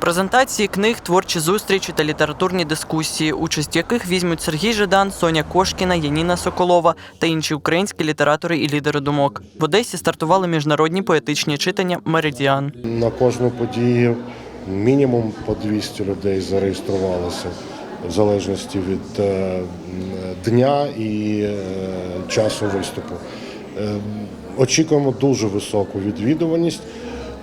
Презентації книг, творчі зустрічі та літературні дискусії, участь яких візьмуть Сергій Жадан, Соня Кошкіна, Яніна Соколова та інші українські літератори і лідери думок. В Одесі стартували міжнародні поетичні читання Меридіан. На кожну подію мінімум по 200 людей зареєструвалося в залежності від е, дня і е, часу виступу. Е, Очікуємо дуже високу відвідуваність.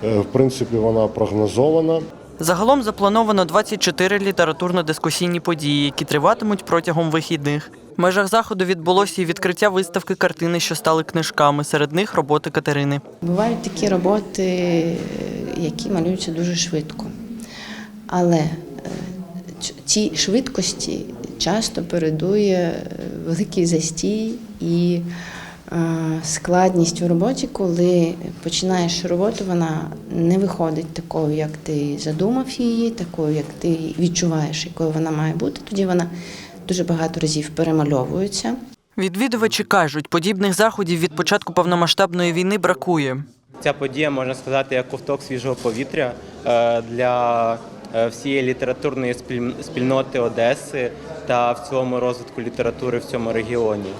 В принципі, вона прогнозована. Загалом заплановано 24 літературно-дискусійні події, які триватимуть протягом вихідних. В межах заходу відбулося і відкриття виставки картини, що стали книжками. Серед них роботи Катерини. Бувають такі роботи, які малюються дуже швидко. Але е, цій швидкості часто передує е, великий застій і складність у роботі, коли починаєш роботу, вона не виходить такою, як ти задумав її, такою, як ти відчуваєш, якою вона має бути. Тоді вона дуже багато разів перемальовується. Відвідувачі кажуть, подібних заходів від початку повномасштабної війни бракує. Ця подія можна сказати як ковток свіжого повітря е, для е, всієї літературної спіль- спільноти Одеси та в цілому розвитку літератури в цьому регіоні.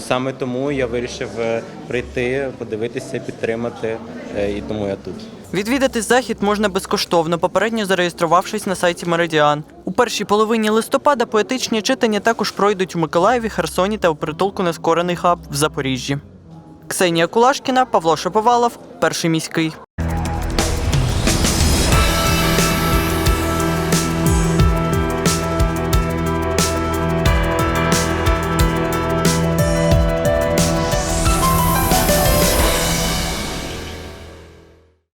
Саме тому я вирішив е, прийти, подивитися, підтримати, е, і тому я тут. Відвідати захід можна безкоштовно, попередньо зареєструвавшись на сайті Меридіан. У першій половині листопада поетичні читання також пройдуть у Миколаєві, Херсоні та у притулку Нескорений хаб в Запоріжжі. Ксенія Кулашкіна, Павло Шаповалов, перший міський.